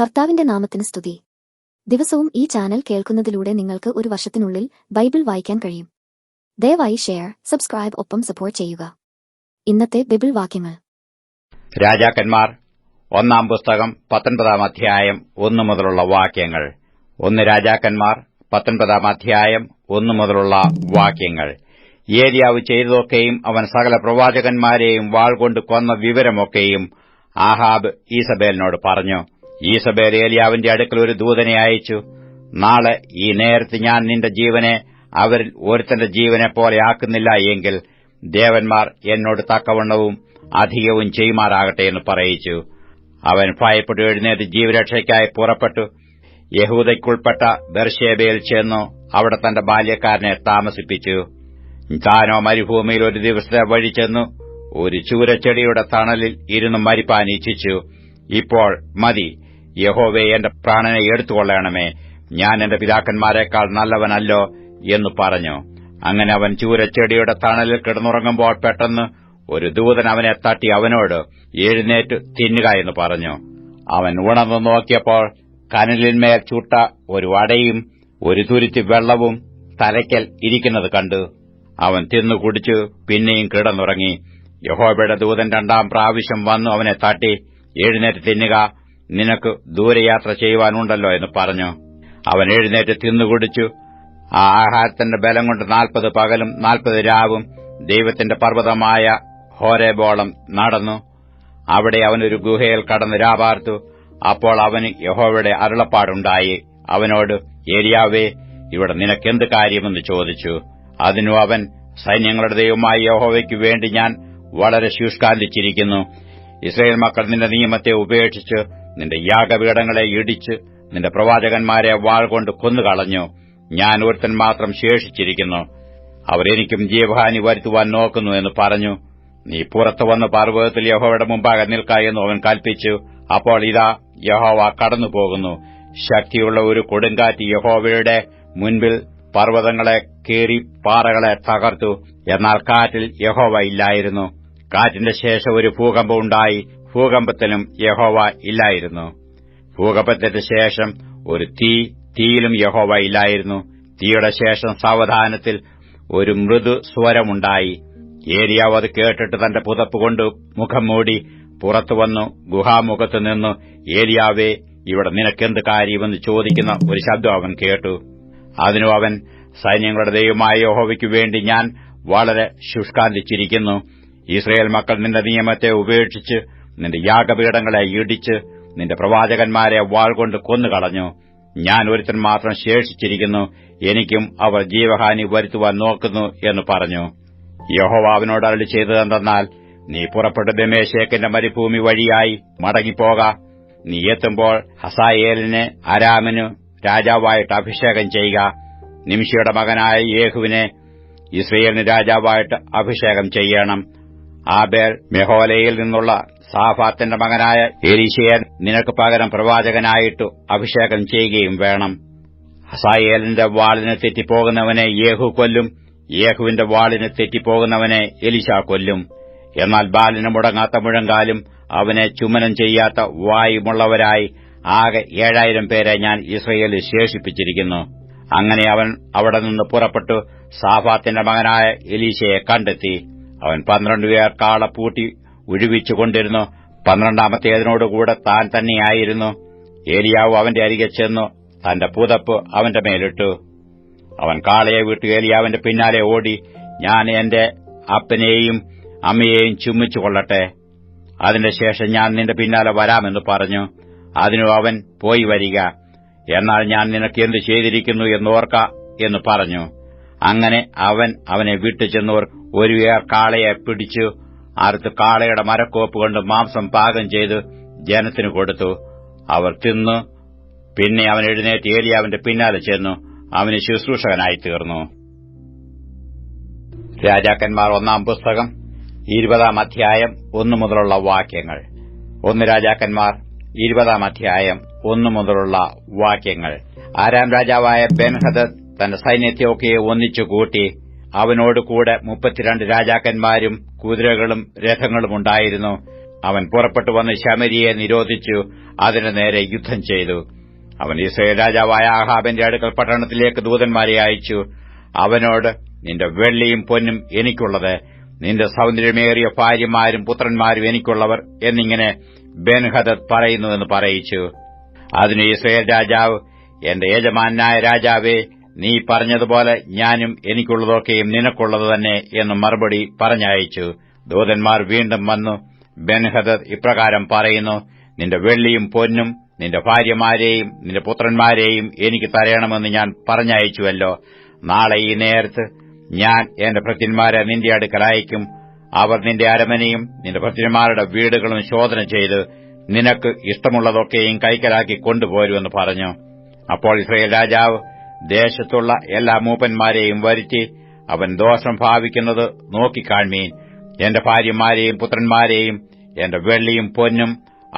കർത്താവിന്റെ നാമത്തിന് സ്തുതി. ദിവസവും ഈ ചാനൽ കേൾക്കുന്നതിലൂടെ നിങ്ങൾക്ക് ഒരു വർഷത്തിനുള്ളിൽ ബൈബിൾ വായിക്കാൻ കഴിയും. ദയവായി ഷെയർ സബ്സ്ക്രൈബ് ഒപ്പം സപ്പോർട്ട് ചെയ്യുക. ഇന്നത്തെ ബൈബിൾ വാക്യങ്ങൾ. രാജാക്കന്മാർ ഒന്നാം പുസ്തകം പത്തൊൻപതാം അധ്യായം ഒന്നു മുതലുള്ള വാക്യങ്ങൾ. ഒന്ന് രാജാക്കന്മാർ പത്തൊൻപതാം അധ്യായം ഒന്നു മുതലുള്ള വാക്യങ്ങൾ. ഏരിയാവ് ചെയ്തതൊക്കെയും അവൻ സകല പ്രവാചകന്മാരെയും വാൾ കൊണ്ട് കൊന്ന വിവരമൊക്കെയും ആഹാബ് ഈസബേലിനോട് പറഞ്ഞു. ഈസബേൽ ഏലിയാവിന്റെ അടുക്കൽ ഒരു ദൂതനെ അയച്ചു നാളെ ഈ നേരത്ത് ഞാൻ നിന്റെ ജീവനെ അവരിൽ ഒരുത്തന്റെ ജീവനെ പോലെ ആക്കുന്നില്ല എങ്കിൽ ദേവന്മാർ എന്നോട് തക്കവണ്ണവും അധികവും ചെയ്യുമാറാകട്ടെ എന്ന് പറയിച്ചു. അവൻ ഭയപ്പെട്ടു എഴുന്നേറ്റ് ജീവരക്ഷയ്ക്കായി പുറപ്പെട്ടു. യഹൂദയ്ക്കുൾപ്പെട്ട ബെർഷേബയിൽ ചെന്നു അവിടെ തന്റെ ബാല്യക്കാരനെ താമസിപ്പിച്ചു. താനോ മരുഭൂമിയിൽ ഒരു ദിവസത്തെ വഴി ചെന്നു ഒരു ചൂരച്ചെടിയുടെ തണലിൽ ഇരുന്ന് മരിപ്പാൻ ഇച്ഛിച്ചു ഇപ്പോൾ മതി യഹോവെ എന്റെ പ്രാണനെ എടുത്തുകൊള്ളണമേ. ഞാൻ എന്റെ പിതാക്കന്മാരെക്കാൾ നല്ലവനല്ലോ എന്ന് പറഞ്ഞു. അങ്ങനെ അവൻ ചൂരച്ചെടിയുടെ തണലിൽ കിടന്നുറങ്ങുമ്പോൾ പെട്ടെന്ന് ഒരു ദൂതൻ അവനെ തട്ടി അവനോട് എഴുന്നേറ്റ് തിന്നുക എന്ന് പറഞ്ഞു. അവൻ ഉണർന്നു നോക്കിയപ്പോൾ കനലിന്മേൽ ചുട്ട ഒരു വടയും ഒരു തുരുത്തി വെള്ളവും തലയ്ക്കൽ ഇരിക്കുന്നത് കണ്ടു. അവൻ തിന്നു കുടിച്ചു പിന്നെയും കിടന്നുറങ്ങി. യഹോബയുടെ ദൂതൻ രണ്ടാം പ്രാവശ്യം വന്നു അവനെ തട്ടി എഴുന്നേറ്റ് തിന്നുക. നിനക്ക് ദൂരയാത്ര ചെയ്യുവാനുണ്ടല്ലോ എന്ന് പറഞ്ഞു. അവൻ എഴുന്നേറ്റ് തിന്നുകുടിച്ചു ആ ആഹാരത്തിന്റെ ബലം കൊണ്ട് നാൽപ്പത് പകലും നാൽപ്പത് രാവും ദൈവത്തിന്റെ പർവതമായ ഹോരേബോളം നടന്നു. അവിടെ അവനൊരു ഗുഹയിൽ കടന്ന് രാപാർത്തു. അപ്പോൾ അവന് യഹോവയുടെ അരുളപ്പാടുണ്ടായി. അവനോട് ഏരിയാവേ ഇവിടെ നിനക്കെന്ത് കാര്യമെന്ന് ചോദിച്ചു. അതിനു അവൻ സൈന്യങ്ങളുടെ ദൈവമായ യഹോവയ്ക്കു വേണ്ടി ഞാൻ വളരെ ശുഷ്കാന്തിച്ചിരിക്കുന്നു. ഇസ്രയേൽ മക്കൾ നിന്റെ നിയമത്തെ ഉപേക്ഷിച്ച് നിന്റെ യാഗപീഠങ്ങളെ ഇടിച്ച് നിന്റെ പ്രവാചകന്മാരെ വാൾ കൊണ്ട് കൊന്നുകളഞ്ഞു. ഞാൻ ഒരുത്തൻ മാത്രം ശേഷിച്ചിരിക്കുന്നു. അവരെനിക്കും ജീവഹാനി വരുത്തുവാൻ നോക്കുന്നു എന്ന് പറഞ്ഞു. നീ പുറത്തു വന്ന് പർവതത്തിൽ യഹോവയുടെ മുമ്പാകെ നിൽക്കായെന്ന് അവൻ കൽപ്പിച്ചു. അപ്പോൾ ഇതാ യഹോവ കടന്നുപോകുന്നു. ശക്തിയുള്ള ഒരു കൊടുങ്കാറ്റ് യഹോവയുടെ മുൻപിൽ പർവതങ്ങളെ കീറി പാറകളെ തകർത്തു. എന്നാൽ കാറ്റിൽ യഹോവ ഇല്ലായിരുന്നു. കാറ്റിന്റെ ശേഷം ഒരു ഭൂകമ്പം ഉണ്ടായി. ഭൂകമ്പത്തിലും യഹോവ ഇല്ലായിരുന്നു. ഭൂകമ്പത്തിന് ശേഷം ഒരു തീ തീയിലും യഹോവ ഇല്ലായിരുന്നു. തീയുടെ ശേഷം സാവധാനത്തിൽ ഒരു മൃദു സ്വരമുണ്ടായി. ഏരിയാവ് അത് കേട്ടിട്ട് തന്റെ പുതപ്പ് കൊണ്ട് മുഖം മൂടി പുറത്തുവന്നു ഗുഹാമുഖത്ത് നിന്നു ഏരിയാവേ ഇവിടെ നിനക്കെന്ത് കാര്യമെന്ന് ചോദിക്കുന്ന ഒരു ശബ്ദം അവൻ കേട്ടു. അതിനു അവൻ സൈന്യങ്ങളുടെ ദൈവമായ യഹോവയ്ക്കു വേണ്ടി ഞാൻ വളരെ ശുഷ്കാന്തിച്ചിരിക്കുന്നു. ഇസ്രയേൽ മക്കൾ നിന്റെ നിയമത്തെ ഉപേക്ഷിച്ച് നിന്റെ യാഗപീഠങ്ങളെ ഇടിച്ച് നിന്റെ പ്രവാചകന്മാരെ വാൾ കൊണ്ട് കൊന്നുകളഞ്ഞു. ഞാൻ ഒരുത്തൻ മാത്രം ശേഷിച്ചിരിക്കുന്നു. എനിക്കും അവർ ജീവഹാനി വരുത്തുവാൻ നോക്കുന്നു എന്ന് പറഞ്ഞു. യഹോവാവിനോട് അരളി ചെയ്തതെന്തെന്നാൽ നീ പുറപ്പെട്ട് ദമേശേക്കിന്റെ മരുഭൂമി വഴിയായി മടങ്ങിപ്പോക. നീ എത്തുമ്പോൾ ഹസായേലിനെ അരാമിനു രാജാവായിട്ട് അഭിഷേകം ചെയ്യുക. നിമിഷയുടെ മകനായ യേഹുവിനെ ഇസ്രയേലിന് രാജാവായിട്ട് അഭിഷേകം ചെയ്യണം. ആബേൽ മെഹോലയിൽ നിന്നുള്ള സാഫാത്തിന്റെ മകനായ എലീശയെ നിനക്ക് പകരം പ്രവാചകനായിട്ടു അഭിഷേകം ചെയ്യുകയും വേണം. ഹസായേലിന്റെ വാളിന് തെറ്റിപ്പോകുന്നവനെ യേഹു കൊല്ലും യേഹുവിന്റെ വാളിന് തെറ്റിപ്പോകുന്നവനെ എലിശ കൊല്ലും. എന്നാൽ ബാലിന് മുടങ്ങാത്ത മുഴങ്കാലും അവനെ ചുമനം ചെയ്യാത്ത വായുമുള്ളവരായി ആകെ ഏഴായിരം പേരെ ഞാൻ ഇസ്രയേലിൽ ശേഷിപ്പിച്ചിരിക്കുന്നു. അങ്ങനെ അവൻ അവിടെ നിന്ന് പുറപ്പെട്ടു സാഫാത്തിന്റെ മകനായ എലീശയെ കണ്ടെത്തി. അവൻ പന്ത്രണ്ട് പേർ കാള പൂട്ടി ഒഴിവിച്ചുകൊണ്ടിരുന്നു പന്ത്രണ്ടാമത്തേതിനോടുകൂടെ താൻ തന്നെയായിരുന്നു. ഏലിയാവ് അവന്റെ അരികെ ചെന്നു. തന്റെ പുതപ്പ് അവന്റെ മേലിട്ടു. അവൻ കാളയെ വിട്ടു. ഏലിയാവിന്റെ പിന്നാലെ ഓടി ഞാൻ എന്റെ അപ്പനെയും അമ്മയെയും ചുമ്മിച്ചു കൊള്ളട്ടെ അതിന്റെ ശേഷം ഞാൻ നിന്റെ പിന്നാലെ വരാമെന്ന് പറഞ്ഞു. അതിനു അവൻ പോയി വരിക. എന്നാൽ ഞാൻ നിനക്ക് എന്ത് ചെയ്തിരിക്കുന്നു എന്നോർക്ക എന്ന് പറഞ്ഞു. അങ്ങനെ അവൻ അവനെ വിട്ടുചെന്നോർ ഒരു ഏർ കാളയെ പിടിച്ചു അറുത്ത് കാളയുടെ മരക്കോപ്പ് കൊണ്ട് മാംസം പാകം ചെയ്ത് ജനത്തിന് കൊടുത്തു. അവർ തിന്നു. പിന്നെ അവൻ എഴുന്നേറ്റ് ഏലിയാവിന്റെ പിന്നാലെ ചെന്നു. അവന് ശുശ്രൂഷകനായി തീർന്നു രാജാക്കന്മാർ ഒന്നാം പുസ്തകം ഇരുപതാം അധ്യായം ഒന്നു മുതലുള്ള വാക്യങ്ങൾ. ഒന്ന് രാജാക്കന്മാർ ഇരുപതാം അധ്യായം ഒന്നു മുതലുള്ള വാക്യങ്ങൾ. ആരാം രാജാവായ ബെൻഹദത്ത് തന്റെ സൈന്യത്തെയൊക്കെ ഒന്നിച്ചുകൂട്ടി അവനോട് കൂടെ മുപ്പത്തിരണ്ട് രാജാക്കന്മാരും കുതിരകളും രഥങ്ങളും ഉണ്ടായിരുന്നു. അവൻ പുറപ്പെട്ടു വന്ന് ശമരിയെ നിരോധിച്ചു. അതിനു നേരെ യുദ്ധം ചെയ്തു. അവൻ ഇസ്രയേൽ രാജാവായ ആഹാബിന്റെ അടുക്കൽ പട്ടണത്തിലേക്ക് ദൂതന്മാരെ അയച്ചു. അവനോട് നിന്റെ വെള്ളിയും പൊന്നും എനിക്കുള്ളത്. നിന്റെ സൗന്ദര്യമേറിയ ഭാര്യമാരും പുത്രന്മാരും എനിക്കുള്ളവർ എന്നിങ്ങനെ ബെൻഹദത് പറയുന്നുവെന്ന് പറയിച്ചു. അതിന് ഇസ്രയേൽ രാജാവ് എന്റെ യജമാനായ രാജാവേ നീ പറഞ്ഞതുപോലെ ഞാനും എനിക്കുള്ളതൊക്കെയും നിനക്കുള്ളത് തന്നെ എന്ന് മറുപടി പറഞ്ഞയച്ചു. ദൂതന്മാർ വീണ്ടും വന്നു. ബെൻഹദർ ഇപ്രകാരം പറയുന്നു നിന്റെ വെള്ളിയും പൊന്നും നിന്റെ ഭാര്യമാരെയും നിന്റെ പുത്രന്മാരെയും എനിക്ക് തരയണമെന്ന് ഞാൻ പറഞ്ഞയച്ചുവല്ലോ. നാളെ ഈ നേരത്ത് ഞാൻ എന്റെ ഭൃത്യന്മാരെ നിന്റെ അടുക്കൽ അയക്കും. അവർ നിന്റെ അരമനയും നിന്റെ ഭൃത്യന്മാരുടെ വീടുകളും ശോധന ചെയ്ത് നിനക്ക് ഇഷ്ടമുള്ളതൊക്കെയും കൈക്കലാക്കി കൊണ്ടുപോരുമെന്ന് പറഞ്ഞു. അപ്പോൾ ഇസ്രയേൽ രാജാവ് ദേശത്തുള്ള എല്ലാ മൂപ്പന്മാരെയും വരുത്തി അവൻ ദോഷം ഭാവിക്കുന്നത് നോക്കിക്കാൺമീൻ. എന്റെ ഭാര്യമാരെയും പുത്രന്മാരെയും എന്റെ വെള്ളിയും പൊന്നും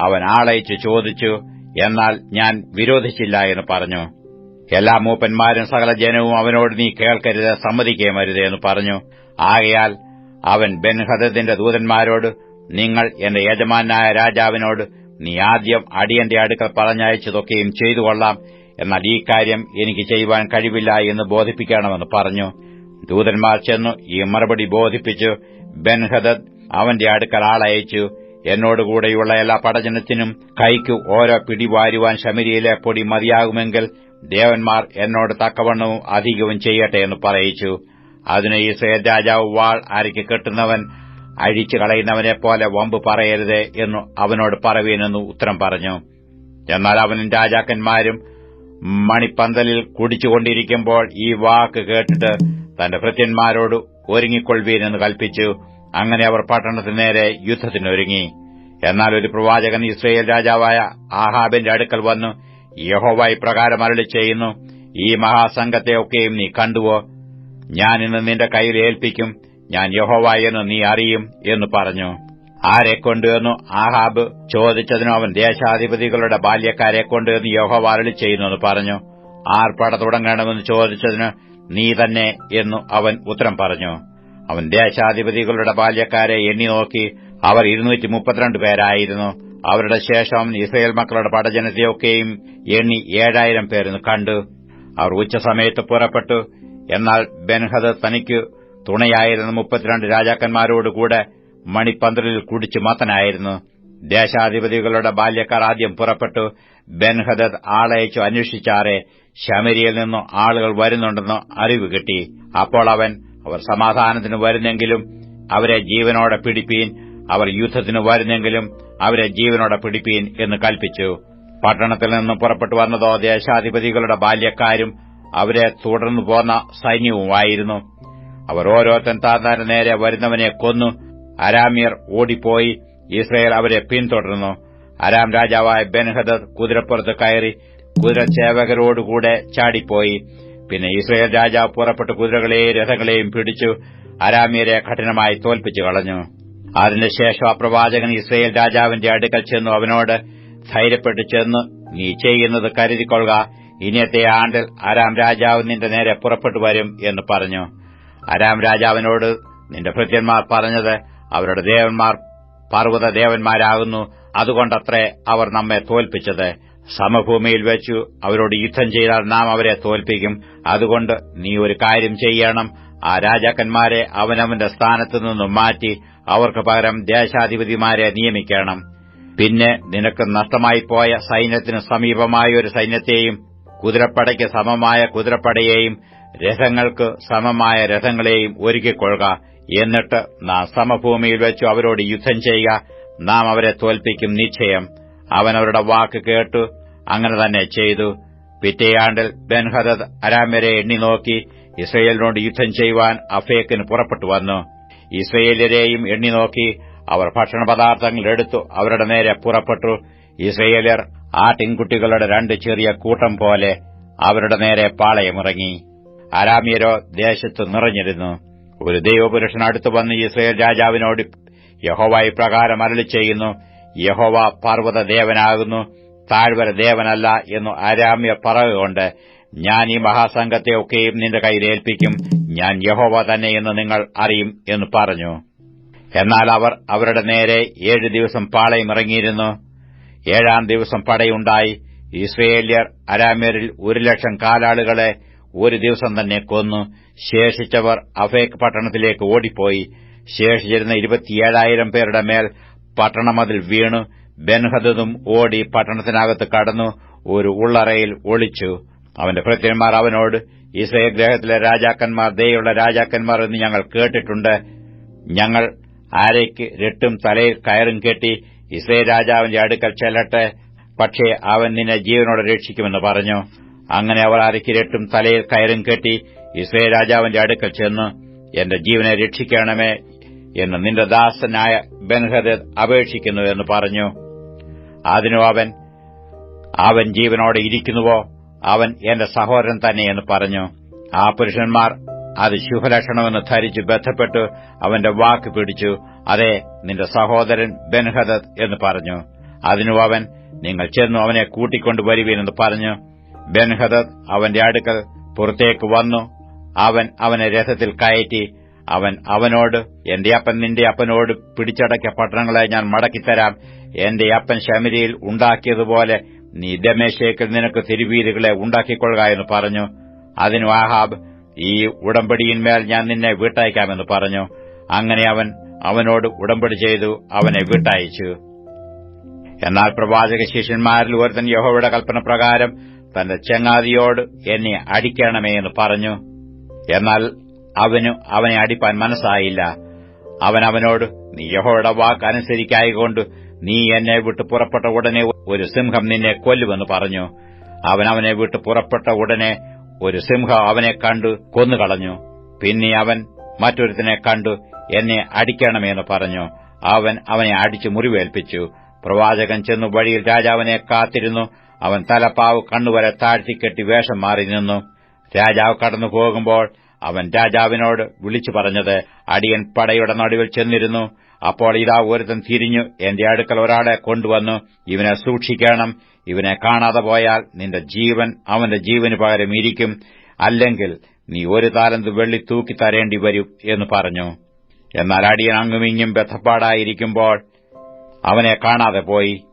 അവൻ ആളയച്ച് ചോദിച്ചു എന്നാൽ ഞാൻ വിരോധിച്ചില്ല എന്ന് പറഞ്ഞു. എല്ലാ മൂപ്പന്മാരും സകല ജനവും അവനോട് നീ കേൾക്കരുത് സമ്മതിക്കേമരുത് എന്ന് പറഞ്ഞു. ആകയാൽ അവൻ ബെൻഹദത്തിന്റെ ദൂതന്മാരോട് നിങ്ങൾ എന്റെ യജമാനായ രാജാവിനോട് നീ ആദ്യം അടിയന്റെ അടുക്കൽ പറഞ്ഞയച്ചതൊക്കെയും ചെയ്തു കൊള്ളാം എന്നാൽ ഈ കാര്യം എനിക്ക് ചെയ്യുവാൻ കഴിവില്ല എന്ന് ബോധിപ്പിക്കണമെന്ന് പറഞ്ഞു. ദൂതന്മാർ ചെന്നു ഈ മറുപടി ബോധിപ്പിച്ചു. ബെൻഹദദ് അവന്റെ അടുക്കൽ ആളയച്ചു. എന്നോടുകൂടെയുള്ള എല്ലാ പടജനത്തിനും കൈക്ക് ഓരോ പിടി വാരുവാൻ ശമരിയിലെ പൊടി മതിയാകുമെങ്കിൽ ദേവന്മാർ എന്നോട് തക്കവണ്ണവും അധികവും ചെയ്യട്ടെ എന്ന് പറയിച്ചു. അതിന് ഇസ്രയേൽ രാജാവ് വാൾ അരയ്ക്ക് കെട്ടുന്നവൻ അഴിച്ചു കളയുന്നവനെ പോലെ വമ്പ് പറയരുത് എന്നു അവനോട് പറവീനെന്ന് ഉത്തരം പറഞ്ഞു. എന്നാൽ അവനും രാജാക്കന്മാരും മണിപ്പന്തലിൽ കുടിച്ചുകൊണ്ടിരിക്കുമ്പോൾ ഈ വാക്ക് കേട്ടിട്ട് തന്റെ ഭൃത്യന്മാരോട് ഒരുങ്ങിക്കൊള്ളുവീനെന്ന് കൽപ്പിച്ചു. അങ്ങനെ അവർ പട്ടണത്തിന് നേരെ യുദ്ധത്തിനൊരുങ്ങി. എന്നാൽ ഒരു പ്രവാചകൻ ഇസ്രയേൽ രാജാവായ ആഹാബിന്റെ അടുക്കൽ വന്നു. യഹോവ പ്രകാരം അരളി ചെയ്യുന്നു ഈ മഹാസംഘത്തെയൊക്കെയും നീ കണ്ടുവോ? ഞാൻ ഇന്ന് നിന്റെ കയ്യിൽ ഏൽപ്പിക്കും. ഞാൻ യഹോവ എന്ന് നീ അറിയും എന്ന് പറഞ്ഞു. ആരെ കൊണ്ടുവന്നു? ആഹാബ് ചോദിച്ചതിനു അവൻ ദേശാധിപതികളുടെ ബാല്യക്കാരെ കൊണ്ടുവന്ന് യോഹവാരളി ചെയ്യുന്നുവെന്ന് ചെയ്യുന്നു പറഞ്ഞു. ആർപ്പാട തുടങ്ങണമെന്ന് ചോദിച്ചതിന് നീ തന്നെ എന്നു അവൻ ഉത്തരം പറഞ്ഞു. അവൻ ദേശാധിപതികളുടെ ബാല്യക്കാരെ എണ്ണി നോക്കി അവർ ഇരുന്നൂറ്റി മുപ്പത്തിരണ്ട് പേരായിരുന്നു. അവരുടെ ശേഷം ഇസ്രയേൽ മക്കളുടെ പടജനത്തെയൊക്കെയും എണ്ണി ഏഴായിരം പേരെന്ന് കണ്ടു. അവർ ഉച്ചസമയത്ത് പുറപ്പെട്ടു. എന്നാൽ ബെൻഹദ് തനിക്ക് തുണയായിരുന്ന മുപ്പത്തിരണ്ട് രാജാക്കന്മാരോടുകൂടെ മണിപ്പന്തലിൽ കുടിച്ചു മത്തനായിരുന്നു. ദേശാധിപതികളുടെ ബാല്യക്കാർ ആദ്യം പുറപ്പെട്ടു. ബെൻഹദദ് ആളയച്ചു അന്വേഷിച്ചാറെ ശമരിയിൽ നിന്നും ആളുകൾ വരുന്നുണ്ടെന്ന് അറിവ് കിട്ടി. അപ്പോൾ അവൻ അവർ സമാധാനത്തിന് വരുന്നെങ്കിലും അവരെ ജീവനോടെ പിടിപ്പീൻ അവർ യുദ്ധത്തിന് വരുന്നെങ്കിലും അവരെ ജീവനോടെ പിടിപ്പീൻ എന്ന് കൽപ്പിച്ചു. പട്ടണത്തിൽ നിന്ന് പുറപ്പെട്ടു വന്നതോ ദേശാധിപതികളുടെ ബാല്യക്കാരും അവരെ തുടർന്നു പോന്ന സൈന്യവുമായിരുന്നു. അവർ ഓരോരുത്തൻ താന്താന്റെ നേരെ വരുന്നവനെ കൊന്നു. അരാമ്യർ ഓടിപ്പോയി ഇസ്രയേൽ അവരെ പിന്തുടർന്നു. അരാം രാജാവായ ബെൻഹദ് കുതിരപ്പുറത്ത് കയറി കുതിരച്ചേവകരോടുകൂടെ ചാടിപ്പോയി. പിന്നെ ഇസ്രയേൽ രാജാവ് പുറപ്പെട്ട് കുതിരകളെയും രഥങ്ങളെയും പിടിച്ചു അരാമ്യരെ കഠിനമായി തോൽപ്പിച്ചു കളഞ്ഞു. അതിനുശേഷം ആ പ്രവാചകൻ ഇസ്രയേൽ രാജാവിന്റെ അടുക്കൽ ചെന്നു അവനോട് ധൈര്യപ്പെട്ടു ചെന്ന് നീ ചെയ്യുന്നത് കരുതിക്കൊള്ളുക. ഇനിയത്തെ ആണ്ടിൽ അരാം രാജാവ് നിന്റെ നേരെ പുറപ്പെട്ടു വരും എന്ന് പറഞ്ഞു. അരാം രാജാവിനോട് നിന്റെ ഭൃത്യന്മാർ പറഞ്ഞത് അവരുടെ ദേവന്മാർ പർവത ദേവന്മാരാകുന്നു അതുകൊണ്ടത്രേ അവർ നമ്മെ തോൽപ്പിച്ചത്. സമഭൂമിയിൽ വെച്ചു അവരോട് യുദ്ധം ചെയ്താൽ നാം അവരെ തോൽപ്പിക്കും. അതുകൊണ്ട് നീ ഒരു കാര്യം ചെയ്യണം. ആ രാജാക്കന്മാരെ അവനവന്റെ സ്ഥാനത്തു നിന്നും മാറ്റി അവർക്ക് പകരം ദേശാധിപതിമാരെ നിയമിക്കണം. പിന്നെ നിനക്ക് നഷ്ടമായി പോയ സൈന്യത്തിന് സമീപമായ ഒരു സൈന്യത്തെയും കുതിരപ്പടയ്ക്ക് സമമായ കുതിരപ്പടയെയും രഥങ്ങൾക്ക് സമമായ രഥങ്ങളെയും ഒരുക്കിക്കൊള്ളുക. എന്നിട്ട് നാം സമഭൂമിയിൽ വെച്ചു അവരോട് യുദ്ധം ചെയ്യുക. നാം അവരെ തോൽപ്പിക്കും നിശ്ചയം. അവൻ അവരുടെ വാക്ക് കേട്ടു അങ്ങനെ തന്നെ ചെയ്തു. പിറ്റേയാണ്ടിൽ ബെൻഹദദ് അരാമ്യരെ എണ്ണി നോക്കി ഇസ്രയേലിനോട് യുദ്ധം ചെയ്യുവാൻ അഫേക്കിന് പുറപ്പെട്ടു വന്നു. ഇസ്രയേലരെയും എണ്ണി നോക്കി അവർ ഭക്ഷണപദാർത്ഥങ്ങൾ എടുത്തു അവരുടെ നേരെ പുറപ്പെട്ടു. ഇസ്രയേലർ ആട്ടിൻകുട്ടികളുടെ രണ്ട് ചെറിയ കൂട്ടം പോലെ അവരുടെ നേരെ പാളയമിറങ്ങി. അരാമ്യരോ ദേശത്ത് നിറഞ്ഞിരുന്നു. ഒരു ദൈവപുരുഷൻ അടുത്തു വന്ന് ഇസ്രയേൽ രാജാവിനോട് യഹോവ ഇപ്രകാരം അരളി ചെയ്യുന്നു യഹോവ പർവത ദേവനാകുന്നു താഴ്വര ദേവനല്ല എന്നു അരാമ്യ പറയുകൊണ്ട് ഞാൻ ഈ മഹാസംഘത്തെ ഒക്കെയും നിന്റെ കയ്യിൽ ഏൽപ്പിക്കും ഞാൻ യഹോവ തന്നെ എന്ന് നിങ്ങൾ അറിയും എന്ന് പറഞ്ഞു. എന്നാൽ അവർ അവരുടെ നേരെ ഏഴു ദിവസം പാളയമിറങ്ങിയിരുന്നു ഏഴാം ദിവസം പടയുണ്ടായി. ഇസ്രയേല്യർ അരാമ്യരിൽ ഒരു ലക്ഷം കാലാളുകളെ ഒരു ദിവസം തന്നെ കൊന്നു. ശേഷിച്ചവർ അഫേക് പട്ടണത്തിലേക്ക് ഓടിപ്പോയി. ശേഷിച്ചിരുന്ന ഇരുപത്തിയേഴായിരം പേരുടെ മേൽ പട്ടണമതിൽ വീണു. ബെൻഹദതും ഓടി പട്ടണത്തിനകത്ത് കടന്നു. ഒരു ഉള്ളറയിൽ ഒളിച്ചു. അവന്റെ ഭൃത്യന്മാർ അവനോട് ഇസ്രയേൽ ഗ്രഹത്തിലെ രാജാക്കന്മാർ ദയുള്ള രാജാക്കന്മാർ എന്ന് ഞങ്ങൾ കേട്ടിട്ടുണ്ട്. ഞങ്ങൾ ആരയ്ക്ക് രട്ടും തലയിൽ കയറും കെട്ടി ഇസ്രയേൽ രാജാവിന്റെ അടുക്കൽ ചെല്ലട്ടെ. പക്ഷേ അവൻ നിന്നെ ജീവനോടെ രക്ഷിക്കുമെന്ന് പറഞ്ഞു. അങ്ങനെ അവർ അരയ്ക്ക് രട്ടും തലയിൽ കയറും കെട്ടി ഇസ്രയേൽ രാജാവിന്റെ അടുക്കൽ ചെന്ന് എന്റെ ജീവനെ രക്ഷിക്കണമേ എന്ന് നിന്റെ ദാസനായ ബെൻഹദ് അപേക്ഷിക്കുന്നു എന്ന് പറഞ്ഞു. അതിനു അവൻ അവൻ ജീവനോടെ ഇരിക്കുന്നുവോ? അവൻ എന്റെ സഹോദരൻ തന്നെയെന്ന് പറഞ്ഞു. ആ പുരുഷന്മാർ അത് ശുഭലക്ഷണമെന്ന് ധരിച്ച് ബന്ധപ്പെട്ടു അവന്റെ വാക്ക് പിടിച്ചു. അതെ നിന്റെ സഹോദരൻ ബെൻഹദത് എന്ന് പറഞ്ഞു. അതിനു അവൻ നിങ്ങൾ ചെന്നു അവനെ കൂട്ടിക്കൊണ്ടുവരുവീനെന്ന് പറഞ്ഞു. ബൻഹദത് അവന്റെ അടുക്കൽ പുറത്തേക്ക് വന്നു. അവൻ അവനെ രഥത്തിൽ കയറ്റി അവൻ അവനോട് എന്റെ അപ്പൻ നിന്റെ അപ്പനോട് പിടിച്ചടക്കിയ പട്ടണങ്ങളെ ഞാൻ മടക്കിത്തരാം. എന്റെ അപ്പൻ ശമരിയിൽ ഉണ്ടാക്കിയതുപോലെ നീ ദമേശേക്കിൽ നിനക്ക് തിരുവീരുകളെ ഉണ്ടാക്കിക്കൊള്ളുക എന്ന് പറഞ്ഞു. അതിനു ആഹാബ് ഈ ഉടമ്പടിയിന്മേൽ ഞാൻ നിന്നെ വിട്ടയക്കാമെന്ന് പറഞ്ഞു. അങ്ങനെ അവൻ അവനോട് ഉടമ്പടി ചെയ്തു അവനെ വിട്ടയച്ചു. എന്നാൽ പ്രവാചക ശിഷ്യന്മാരിൽ ഒരുത്തൻ യഹോയുടെ കൽപ്പന പ്രകാരം തന്റെ ചെങ്ങാതിയോട് എന്നെ അടിക്കണമേ എന്ന് പറഞ്ഞു. എന്നാൽ അവനു അവനെ അടിപ്പാൻ മനസ്സായില്ല. അവൻ അവനോട് നീ യഹോയുടെ വാക്ക് അനുസരിക്കായകൊണ്ട് നീ എന്നെ വിട്ട് പുറപ്പെട്ട ഉടനെ ഒരു സിംഹം നിന്നെ കൊല്ലുമെന്ന് പറഞ്ഞു. അവൻ അവനെ വിട്ട് പുറപ്പെട്ട ഉടനെ ഒരു സിംഹം അവനെ കണ്ടു കൊന്നുകളഞ്ഞു. പിന്നെ അവൻ മറ്റൊരുത്തിനെ കണ്ടു എന്നെ അടിക്കണമെന്ന് പറഞ്ഞു. അവൻ അവനെ അടിച്ചു മുറിവേൽപ്പിച്ചു. പ്രവാചകൻ ചെന്നു വഴിയിൽ രാജാവിനെ കാത്തിരുന്നു. അവൻ തലപ്പാവ് കണ്ണുവരെ താഴ്ത്തിക്കെട്ടി വേഷം മാറി നിന്നു. രാജാവ് കടന്നു പോകുമ്പോൾ അവൻ രാജാവിനോട് വിളിച്ചു പറഞ്ഞത് അടിയൻ പടയുടെ നടുവിൽ ചെന്നിരുന്നു. അപ്പോൾ ഇതാ ഒരുത്തൻ തിരിഞ്ഞു. എന്റെ അടുക്കൽ ഒരാളെ കൊണ്ടുവന്നു. ഇവനെ സൂക്ഷിക്കണം. ഇവനെ കാണാതെ പോയാൽ നിന്റെ ജീവൻ അവന്റെ ജീവന് പകരം ഇരിക്കും. അല്ലെങ്കിൽ നീ ഒരു താലന്ത് വെള്ളി തൂക്കി തരേണ്ടി വരും എന്ന് പറഞ്ഞു. എന്നാൽ അടിയൻ അങ്ങുമിങ്ങും ബന്ധപ്പാടായിരിക്കുമ്പോൾ അവനെ കാണാതെ പോയി.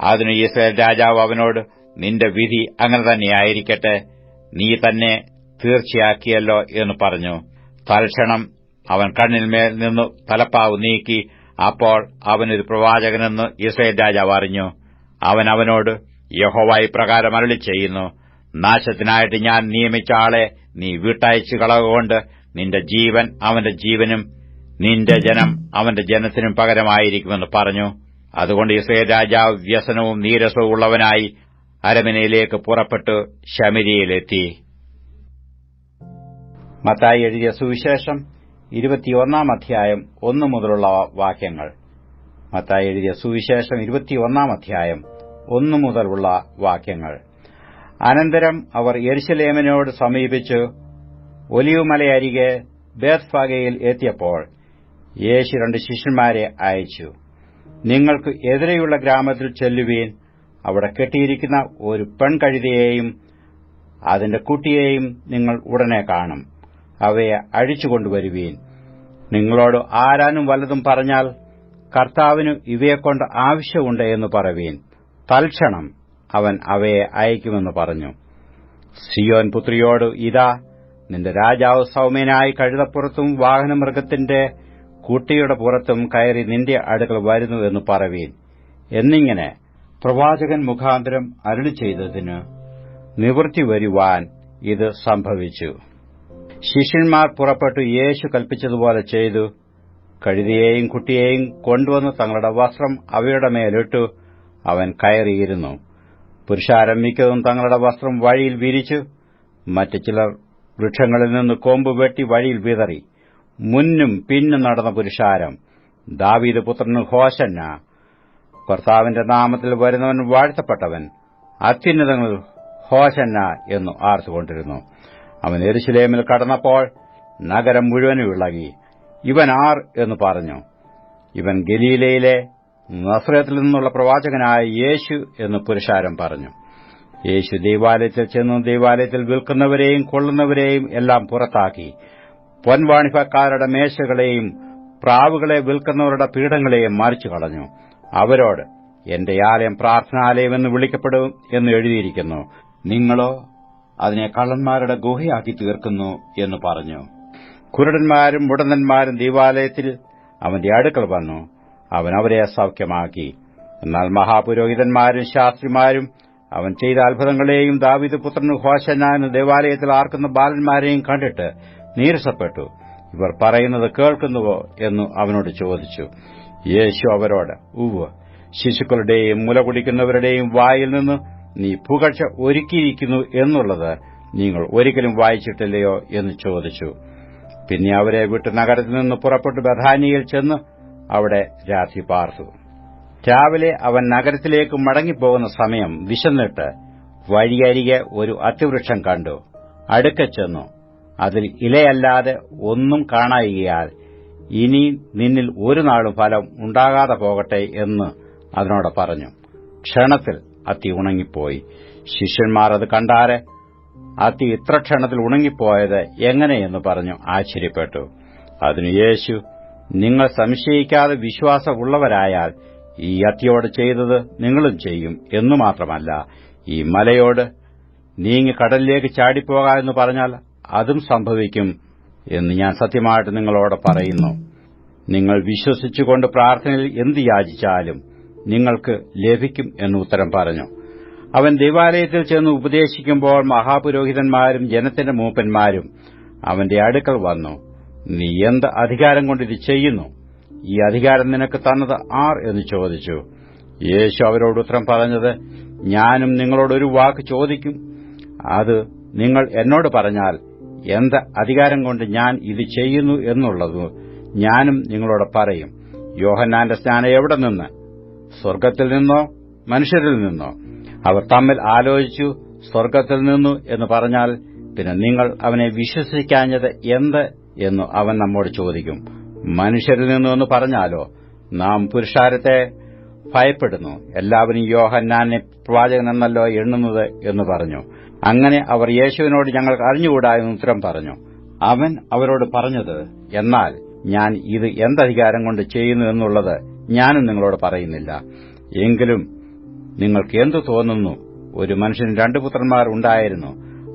അതിന് ഇസ്രയേൽ രാജാവ് അവനോട് നിന്റെ വിധി അങ്ങനെ തന്നെയായിരിക്കട്ടെ. നീ തന്നെ തീർച്ചയാക്കിയല്ലോ എന്ന് പറഞ്ഞു. തൽക്ഷണം അവൻ കണ്ണിന്മേൽ നിന്നു തലപ്പാവ് നീക്കി അപ്പോൾ അവനൊരു പ്രവാചകനെന്ന് ഇസ്രയേൽ രാജാവ് അറിഞ്ഞു. അവൻ അവനോട് യഹോവായി പ്രകാരം അരളി ചെയ്യുന്നു നാശത്തിനായിട്ട് ഞാൻ നിയമിച്ച ആളെ നീ വിട്ടയച്ചു കളകൊണ്ട് നിന്റെ ജീവൻ അവന്റെ ജീവനും നിന്റെ ജനം അവന്റെ ജനത്തിനും പകരമായിരിക്കുമെന്ന് പറഞ്ഞു. അതുകൊണ്ട് ഇസ്രയേൽ രാജാവ് വ്യസനവും നീരസവും ഉള്ളവനായി അരമനയിലേക്ക് പുറപ്പെട്ടു ശമരിയിലെത്തി മത്തായി എഴുതിയ സുവിശേഷം ഇരുപത്തിയൊന്നാം അധ്യായം ഒന്നു മുതലുള്ള വാക്യങ്ങൾ. മത്തായി എഴുതിയ സുവിശേഷം ഇരുപത്തിയൊന്നാം അധ്യായം ഒന്നു മുതലുള്ള വാക്യങ്ങൾ. അനന്തരം അവർ യെരുശലേമിനോട് സമീപിച്ചു. ഒലിവുമലയരികെ ബേത്ഫാഗയിൽ എത്തിയപ്പോൾ യേശു രണ്ട് ശിഷ്യന്മാരെ അയച്ചു. നിങ്ങൾക്ക് എതിരെയുള്ള ഗ്രാമത്തിൽ ചെല്ലുവീൻ. അവിടെ കെട്ടിയിരിക്കുന്ന ഒരു പെൺകഴുതയെയും അതിന്റെ കുട്ടിയെയും നിങ്ങൾ ഉടനെ കാണും. അവയെ അഴിച്ചുകൊണ്ടുവരുവീൻ നിങ്ങളോട് ആരാനും വല്ലതും പറഞ്ഞാൽ കർത്താവിന് ഇവയെക്കൊണ്ട് ആവശ്യമുണ്ട് എന്ന് പറവീൻ. തൽക്ഷണം അവൻ അവയെ അയക്കുമെന്ന് പറഞ്ഞു. സിയോൻ പുത്രിയോട് ഇതാ നിന്റെ രാജാവ് സൗമ്യനായി കഴുതപ്പുറത്തും വാഹനമൃഗത്തിന്റെ കുട്ടിയുടെ പുറത്തും കയറി നിന്റെ അടുക്കൽ വരുന്നു എന്ന് പറവീൻ. എന്നിങ്ങനെ പ്രവാചകൻ മുഖാന്തരം അരുളി ചെയ്തതിന് നിവൃത്തി വരുവാൻ ഇത് സംഭവിച്ചു. ശിഷ്യന്മാർ പുറപ്പെട്ടു യേശു കൽപ്പിച്ചതുപോലെ ചെയ്തു. കഴുതിയെയും കുട്ടിയെയും കൊണ്ടുവന്ന് തങ്ങളുടെ വസ്ത്രം അവയുടെ മേലിട്ടു. അവൻ കയറിയിരുന്നു. പുരുഷാരം മിക്കതും തങ്ങളുടെ വസ്ത്രം വഴിയിൽ വിരിച്ചു. മറ്റു ചിലർ വൃക്ഷങ്ങളിൽ നിന്ന് കൊമ്പ് വെട്ടി വഴിയിൽ വിതറി. മുന്നും പിന്നും നടന്ന പുരുഷാരം. ദാവീദ് പുത്രന് ഹോശന്ന. കർത്താവിന്റെ നാമത്തിൽ വരുന്നവൻ വാഴ്ത്തപ്പെട്ടവൻ അത്യുന്നതങ്ങൾ ഹോശന്ന എന്നു ആർത്തുകൊണ്ടിരുന്നു. അവൻ എരുശിലേമിൽ കടന്നപ്പോൾ നഗരം മുഴുവനും ഇളകി ഇവൻ ആർ എന്ന് പറഞ്ഞു. ഇവൻ ഗലീലയിലെ നസ്രത്തിൽ നിന്നുള്ള പ്രവാചകനായ യേശു എന്ന് പുരുഷാരം പറഞ്ഞു. യേശു ദൈവാലയത്തിൽ ചെന്നു ദൈവാലയത്തിൽ വിൽക്കുന്നവരെയും കൊള്ളുന്നവരെയും എല്ലാം പുറത്താക്കി. പൊൻവാണിഭക്കാരുടെ മേശകളെയും പ്രാവുകളെ വിൽക്കുന്നവരുടെ പീഠങ്ങളെയും മറിച്ചു കളഞ്ഞു അവരോട് എന്റെ ആലയം പ്രാർത്ഥനാലയം എന്ന് വിളിക്കപ്പെടും എന്ന് എഴുതിയിരിക്കുന്നു. നിങ്ങളോ അതിനെ കള്ളന്മാരുടെ ഗുഹയാക്കി തീർക്കുന്നു എന്ന് പറഞ്ഞു. കുരുടന്മാരും മുടന്തന്മാരും ദീപാലയത്തിൽ അവന്റെ അടുക്കൾ വന്നു. അവൻ അവരെ സൌഖ്യമാക്കി. എന്നാൽ മഹാപുരോഹിതന്മാരും ശാസ്ത്രിമാരും അവൻ ചെയ്ത അത്ഭുതങ്ങളെയും ദാവിദ് പുത്രനും ഹോശനാനും ദേവാലയത്തിൽ ആർക്കുന്ന ബാലന്മാരെയും കണ്ടിട്ട് നീരസപ്പെട്ടു. ഇവർ പറയുന്നത് കേൾക്കുന്നുവോ എന്നു അവനോട് ചോദിച്ചു. യേശു അവരോട് ഉവ് ശിശുക്കളുടെയും മുല കുടിക്കുന്നവരുടെയും വായിൽ നിന്ന് നീ പുകഴ്ച ഒരുക്കിയിരിക്കുന്നു എന്നുള്ളത് നിങ്ങൾ ഒരിക്കലും വായിച്ചിട്ടില്ലയോ? എന്ന് ചോദിച്ചു. പിന്നെ അവരെ വിട്ട് നഗരത്തിൽ നിന്ന് പുറപ്പെട്ട് ബഥാനിയിൽ ചെന്ന് അവിടെ രാത്രി പാർത്തു. രാവിലെ അവൻ നഗരത്തിലേക്ക് മടങ്ങിപ്പോകുന്ന സമയം വിശന്നിട്ട് വഴിയരികെ ഒരു അത്തിവൃക്ഷം കണ്ടു. അടുക്കച്ചെന്നു അതിൽ ഇലയല്ലാതെ ഒന്നും കാണായികയാൽ ഇനി നിന്നിൽ ഒരു നാളും ഫലം ഉണ്ടാകാതെ പോകട്ടെ എന്ന് അതിനോട് പറഞ്ഞു. ക്ഷണത്തിൽ അത്തി ഉണങ്ങിപ്പോയി. ശിഷ്യന്മാർ അത് കണ്ടാരെ? അത്തി ഇത്ര ക്ഷണത്തിൽ ഉണങ്ങിപ്പോയത് എങ്ങനെയെന്ന് പറഞ്ഞു. ആശ്ചര്യപ്പെട്ടു. അതിനു യേശു നിങ്ങൾ സംശയിക്കാതെ വിശ്വാസമുള്ളവരായാൽ ഈ അത്തിയോട് ചെയ്തത് നിങ്ങളും ചെയ്യും എന്നു മാത്രമല്ല ഈ മലയോട് നീങ്ങി കടലിലേക്ക് ചാടിപ്പോകാമെന്ന് പറഞ്ഞാൽ അതും സംഭവിക്കും എന്ന് ഞാൻ സത്യമായിട്ട് നിങ്ങളോട് പറയുന്നു. നിങ്ങൾ വിശ്വസിച്ചുകൊണ്ട് പ്രാർത്ഥനയിൽ എന്ത് യാചിച്ചാലും നിങ്ങൾക്ക് ലഭിക്കും എന്ന് ഉത്തരം പറഞ്ഞു. അവൻ ദേവാലയത്തിൽ ചെന്ന് ഉപദേശിക്കുമ്പോൾ മഹാപുരോഹിതന്മാരും ജനത്തിന്റെ മൂപ്പന്മാരും അവന്റെ അടുക്കൽ വന്നു. നീ എന്ത് അധികാരം കൊണ്ട് ഇത് ചെയ്യുന്നു? ഈ അധികാരം നിനക്ക് തന്നത് ആർ? എന്ന് ചോദിച്ചു. യേശു അവരോട് ഉത്തരം പറഞ്ഞത് ഞാനും നിങ്ങളോടൊരു വാക്ക് ചോദിക്കും. അത് നിങ്ങൾ എന്നോട് പറഞ്ഞാൽ എന്ത് അധികാരം കൊണ്ട് ഞാൻ ഇത് ചെയ്യുന്നു എന്നുള്ളത് ഞാനും നിങ്ങളോട് പറയും. യോഹന്നാന്റെ സ്നാനം എവിടെ നിന്ന്? സ്വർഗത്തിൽ നിന്നോ? മനുഷ്യരിൽ നിന്നോ? അവർ തമ്മിൽ ആലോചിച്ചു സ്വർഗത്തിൽ നിന്നു എന്ന് പറഞ്ഞാൽ പിന്നെ നിങ്ങൾ അവനെ വിശ്വസിക്കാഞ്ഞത് എന്ത് എന്ന് അവൻ നമ്മോട് ചോദിക്കും. മനുഷ്യരിൽ നിന്നു എന്ന് പറഞ്ഞാലോ? നാം പുരുഷാരത്തെ ഭയപ്പെടുന്നു. എല്ലാവരും യോഹന്നാനെ പ്രവാചകനെന്നല്ലോ എണ്ണുന്നത് എന്ന് പറഞ്ഞു. അങ്ങനെ അവർ യേശുവിനോട് ഞങ്ങൾക്ക് അറിഞ്ഞുകൂടാ എന്ന് ഉത്തരം പറഞ്ഞു. അവൻ അവരോട് പറഞ്ഞത് എന്നാൽ ഞാൻ ഇത് എന്തധികാരം കൊണ്ട് ചെയ്യുന്നു എന്നുള്ളത് ഞാനും നിങ്ങളോട് പറയുന്നില്ല. എങ്കിലും നിങ്ങൾക്ക് എന്തു തോന്നുന്നു? ഒരു മനുഷ്യന് രണ്ടു പുത്രന്മാർ ഉണ്ടായിരുന്നു.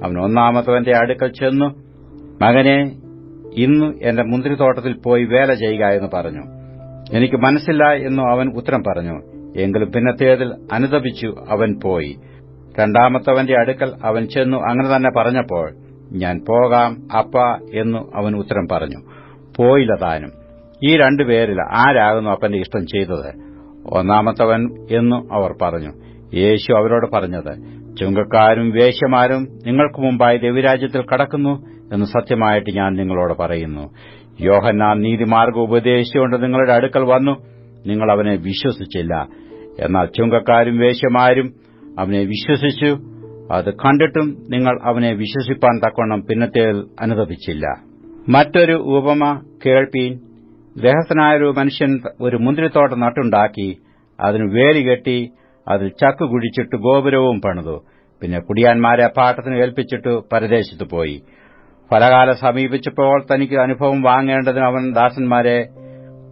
അവൻ ഒന്നാമത്തവന്റെ അടുക്കൽ ചെന്നു മകനെ ഇന്ന് എന്റെ മുന്തിരിത്തോട്ടത്തിൽ പോയി വേല ചെയ്യുക എന്ന് പറഞ്ഞു. എനിക്ക് മനസ്സില്ല എന്നു അവൻ ഉത്തരം പറഞ്ഞു. എങ്കിലും പിന്നത്തേതിൽ അനുതപിച്ചു അവൻ പോയി. രണ്ടാമത്തവന്റെ അടുക്കൽ അവൻ ചെന്നു അങ്ങനെ തന്നെ പറഞ്ഞപ്പോൾ ഞാൻ പോകാം അപ്പ എന്നു അവൻ ഉത്തരം പറഞ്ഞു. പോയില്ല താനും. ഈ രണ്ടുപേരിൽ ആരാകുന്നു അപ്പന്റെ ഇഷ്ടം ചെയ്തത്? ഒന്നാമത്തവൻ എന്നു അവർ പറഞ്ഞു. യേശു അവരോട് പറഞ്ഞത് ചുങ്കക്കാരും വേശ്യമാരും നിങ്ങൾക്ക് മുമ്പായി ദൈവരാജ്യത്തിൽ കടക്കുന്നു എന്ന് സത്യമായിട്ട് ഞാൻ നിങ്ങളോട് പറയുന്നു. യോഹന്നാൻ നീതിമാർഗ ഉപദേശിച്ചുകൊണ്ട് നിങ്ങളുടെ അടുക്കൽ വന്നു. നിങ്ങൾ അവനെ വിശ്വസിച്ചില്ല. എന്നാൽ ചുങ്കക്കാരും വേശ്യമാരും അവനെ വിശ്വസിച്ചു. അത് കണ്ടിട്ടും നിങ്ങൾ അവനെ വിശ്വസിപ്പാൻ തക്കവണ്ണം പിന്നത്തേൽ അനുദപിച്ചില്ല മറ്റൊരു ഉപമ കേൾപ്പീൻ. ഗ്രഹസ്ഥനായൊരു മനുഷ്യൻ ഒരു മുന്തിരിത്തോട്ടം നട്ടുണ്ടാക്കി അതിന് വേലി കെട്ടി അതിൽ ചക്ക് കുഴിച്ചിട്ട് ഗോപുരവും പണിതു. പിന്നെ കുടിയാന്മാരെ പാട്ടത്തിന് ഏൽപ്പിച്ചിട്ട് പരദേശത്ത് പോയി. ഫലകാലം സമീപിച്ചപ്പോൾ തനിക്ക് അനുഭവം വാങ്ങേണ്ടതിന് അവൻ ദാസന്മാരെ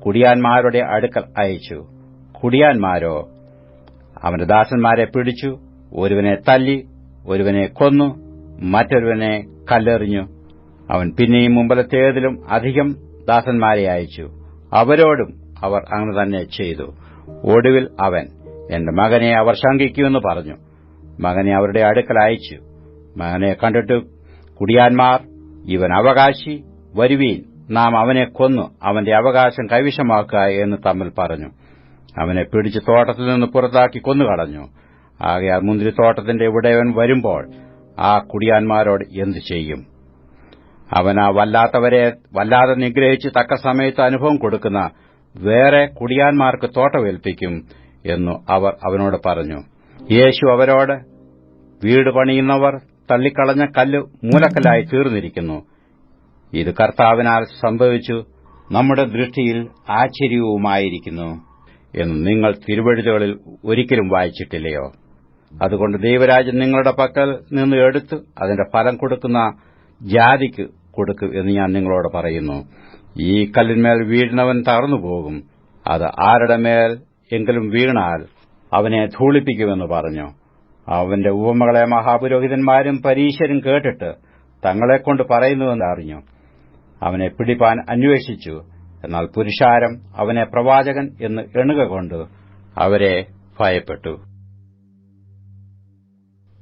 കുടിയാന്മാരുടെ അടുക്കൽ അയച്ചു. കുടിയാന്മാരോ? അവന്റെ ദാസന്മാരെ പിടിച്ചു ഒരുവനെ തല്ലി ഒരുവനെ കൊന്നു മറ്റൊരുവനെ കല്ലെറിഞ്ഞു. അവൻ പിന്നെയും മുമ്പലത്തേതിലും അധികം ദാസന്മാരെ അയച്ചു. അവരോടും അവർ അങ്ങനെ തന്നെ ചെയ്തു. ഒടുവിൽ അവൻ എന്റെ മകനെ അവർ ശങ്കിക്കുമെന്ന് പറഞ്ഞു. മകനെ അവരുടെ അടുക്കൽ അയച്ചു. മകനെ കണ്ടിട്ട് കുടിയാന്മാർ ഇവൻ അവകാശി വരുവീൻ. നാം അവനെ കൊന്നു. അവന്റെ അവകാശം കൈവശമാക്കുക എന്ന് തമ്മിൽ പറഞ്ഞു. അവനെ പിടിച്ച് തോട്ടത്തിൽ നിന്ന് പുറത്താക്കി കൊന്നുകളഞ്ഞു. ആകയാൽ മുന്തിരിത്തോട്ടത്തിന്റെ ഉടയവൻ വരുമ്പോൾ ആ കുടിയാന്മാരോട് എന്തു ചെയ്യും? അവൻ ആ വല്ലാത്തവരെ വല്ലാതെ നിഗ്രഹിച്ച് തക്ക സമയത്ത് അനുഭവം കൊടുക്കുന്ന വേറെ കുടിയാന്മാർക്ക് തോട്ടമേൽപ്പിക്കും എന്നു അവർ അവനോട് പറഞ്ഞു. യേശു അവരോട് വീട് പണിയുന്നവർ തള്ളിക്കളഞ്ഞ കല്ല് മൂലക്കല്ലായി തീർന്നിരിക്കുന്നു ഇത് കർത്താവിനാൽ സംഭവിച്ചു നമ്മുടെ ദൃഷ്ടിയിൽ ആശ്ചര്യവുമായിരിക്കുന്നു എന്ന് നിങ്ങൾ തിരുവഴുതുകളിൽ ഒരിക്കലും വായിച്ചിട്ടില്ലയോ? അതുകൊണ്ട് ദൈവരാജ്യം നിങ്ങളുടെ പക്കൽ നിന്ന് എടുത്ത് അതിന്റെ ഫലം കൊടുക്കുന്ന ജാതിക്ക് കൊടുക്കും എന്ന് ഞാൻ നിങ്ങളോട് പറയുന്നു. ഈ കല്ലിന്മേൽ വീഴുന്നവൻ തകർന്നു പോകും അത് ആരുടെ മേൽ എങ്കിലും വീണാൽ അവനെ ധൂളിപ്പിക്കുമെന്ന് പറഞ്ഞു. അവന്റെ ഉപമകളെ മഹാപുരോഹിതന്മാരും പരീശരും കേട്ടിട്ട് തങ്ങളെക്കൊണ്ട് പറയുന്നുവെന്ന് അറിഞ്ഞു. അവനെ പിടിപ്പാൻ അന്വേഷിച്ചു. എന്നാൽ പുരുഷാരം അവനെ പ്രവാചകൻ എന്ന് എണുക കൊണ്ട് അവരെ ഭയപ്പെട്ടു.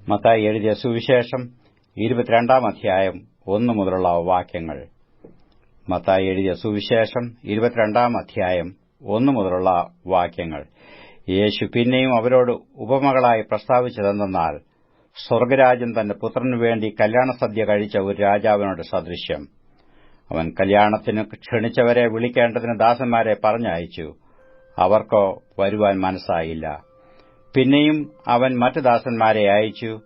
മത്തായി എഴുതിയ സുവിശേഷം ഇരുപത്തിരണ്ടാം അധ്യായം ഒന്നു മുതലുള്ള വാക്യങ്ങൾ. മത്തായി എഴുതിയ സുവിശേഷം ഇരുപത്തിരണ്ടാം അധ്യായം ഒന്നു മുതലുള്ള വാക്യങ്ങൾ. യേശു പിന്നെയും അവരോട് ഉപമകളായി പ്രസ്താവിച്ചതെന്നാൽ സ്വർഗരാജ്യം തന്റെ പുത്രനു വേണ്ടി കല്യാണസദ്യ കഴിച്ച ഒരു രാജാവിനോട് സദൃശ്യം. അവൻ കല്യാണത്തിന് ക്ഷണിച്ചവരെ വിളിക്കേണ്ടതിന് ദാസന്മാരെ പറഞ്ഞയച്ചു. അവർക്കോ വരുവാൻ മനസ്സായില്ല. പിന്നെയും അവൻ മറ്റു ദാസന്മാരെ അയച്ചു.